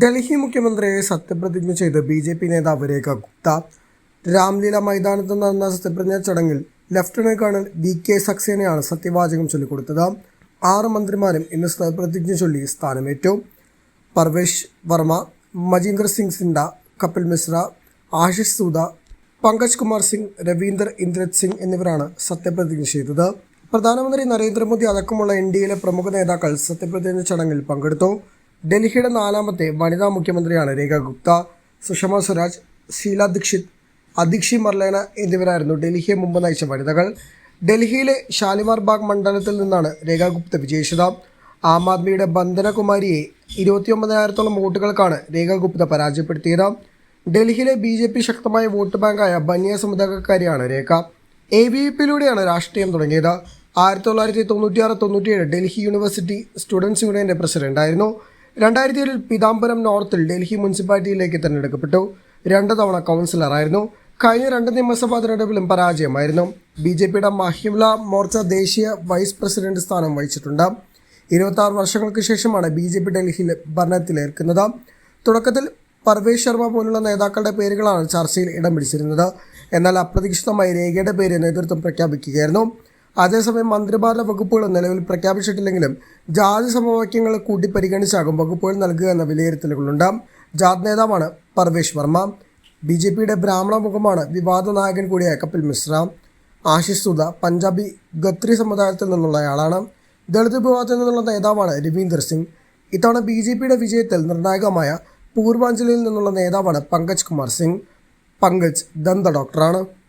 ഡൽഹി മുഖ്യമന്ത്രിയെ സത്യപ്രതിജ്ഞ ചെയ്ത് ബി ജെ പി നേതാവ് രേഖ ഗുപ്ത. രാംലീല മൈതാനത്ത് നടന്ന സത്യപ്രതിജ്ഞ ചടങ്ങിൽ ലഫ്റ്റനന്റ് കേണൽ വി കെ സക്സേനയാണ് സത്യവാചകം ചൊല്ലിക്കൊടുത്തത്. ആറ് മന്ത്രിമാരും ഇന്ന് സത്യപ്രതിജ്ഞ ചൊല്ലി സ്ഥാനമേറ്റു. പർവേഷ് വർമ്മ മജീന്ദർ സിംഗ് സിൻഡ കപിൽ മിശ്ര ആശിഷ് സൂദ പങ്കജ് കുമാർ സിംഗ് രവീന്ദർ ഇന്ദ്രജ് സിംഗ് എന്നിവരാണ് സത്യപ്രതിജ്ഞ ചെയ്തത്. പ്രധാനമന്ത്രി നരേന്ദ്രമോദി അടക്കമുള്ള എൻ ഡി എയിലെ പ്രമുഖ നേതാക്കൾ സത്യപ്രതിജ്ഞ ചടങ്ങിൽ പങ്കെടുത്തു. ഡൽഹിയുടെ നാലാമത്തെ വനിതാ മുഖ്യമന്ത്രിയാണ് രേഖ ഗുപ്ത സുഷമ സ്വരാജ് ഷീല ദീക്ഷിത് അധിക്ഷി മർലേന എന്നിവരായിരുന്നു ഡൽഹിയെ മുമ്പ് നയിച്ച വനിതകൾ. ഡൽഹിയിലെ ഷാലിമാർ ബാഗ് മണ്ഡലത്തിൽ നിന്നാണ് രേഖ ഗുപ്ത വിജയിച്ചത്. ആം ആദ്മിയുടെ ബന്ധനകുമാരിയെ ഇരുപത്തിയൊമ്പതിനായിരത്തോളം വോട്ടുകൾക്കാണ് രേഖ ഗുപ്ത പരാജയപ്പെടുത്തിയത്. ഡൽഹിയിലെ ബി ജെ പി ശക്തമായ വോട്ട് ബാങ്കായ ബനിയ സമുദായക്കാരിയാണ് രേഖ. എ വി പിയിലൂടെയാണ് രാഷ്ട്രീയം തുടങ്ങിയത്. ആയിരത്തി തൊള്ളായിരത്തി തൊണ്ണൂറ്റിയാറ് തൊണ്ണൂറ്റിയേഴ് ഡൽഹി യൂണിവേഴ്സിറ്റി സ്റ്റുഡൻസ് യൂണിയന്റെ പ്രസിഡന്റായിരുന്നു. രണ്ടായിരത്തി ഏഴിൽ പീതാംബരം നോർത്തിൽ ഡൽഹി മുനിസിപ്പാലിറ്റിയിലേക്ക് തിരഞ്ഞെടുക്കപ്പെട്ടു. രണ്ട് തവണ കൗൺസിലറായിരുന്നു. കഴിഞ്ഞ രണ്ട് നിയമസഭാ തിരഞ്ഞെടുപ്പിലും പരാജയമായിരുന്നു. ബി ജെ പിയുടെ മഹിമല മോർച്ച ദേശീയ വൈസ് പ്രസിഡന്റ് സ്ഥാനം വഹിച്ചിട്ടുണ്ട്. ഇരുപത്തി ആറ് വർഷങ്ങൾക്ക് ശേഷമാണ് ബി ജെ പി ഡൽഹിയിൽ ഭരണത്തിലേർക്കുന്നത് തുടക്കത്തിൽ പർവേഷ് ശർമ്മ പോലുള്ള നേതാക്കളുടെ പേരുകളാണ് ചർച്ചയിൽ ഇടം പിടിച്ചിരുന്നത്. എന്നാൽ അപ്രതീക്ഷിതമായി രേഖയുടെ പേര് നേതൃത്വം പ്രഖ്യാപിക്കുകയായിരുന്നു. അതേസമയം മന്ത്രിമാരുടെ വകുപ്പുകൾ നിലവിൽ പ്രഖ്യാപിച്ചിട്ടില്ലെങ്കിലും ജാതി സമവാക്യങ്ങൾ കൂട്ടി പരിഗണിച്ചാകും വകുപ്പുകൾ നൽകുക എന്ന വിലയിരുത്തലുകളുണ്ട്. ജാത് നേതാവാണ് പർവേഷ് വർമ്മ. ബി ജെ പിയുടെ ബ്രാഹ്മണ മുഖമാണ് വിവാദ നായകൻ കൂടിയായ കപിൽ മിശ്ര. ആശിഷ് സുധ പഞ്ചാബി ഗത്രി സമുദായത്തിൽ നിന്നുള്ളയാളാണ് ദളിത് വിഭാഗത്തിൽ നിന്നുള്ള നേതാവാണ് രവീന്ദർ സിംഗ്. ഇത്തവണ ബി ജെ പിയുടെ വിജയത്തിൽ നിർണായകമായ പൂർവാഞ്ചലിൽ നിന്നുള്ള നേതാവാണ് പങ്കജ് കുമാർ സിംഗ്. പങ്കജ് ദന്ത ഡോക്ടറാണ്.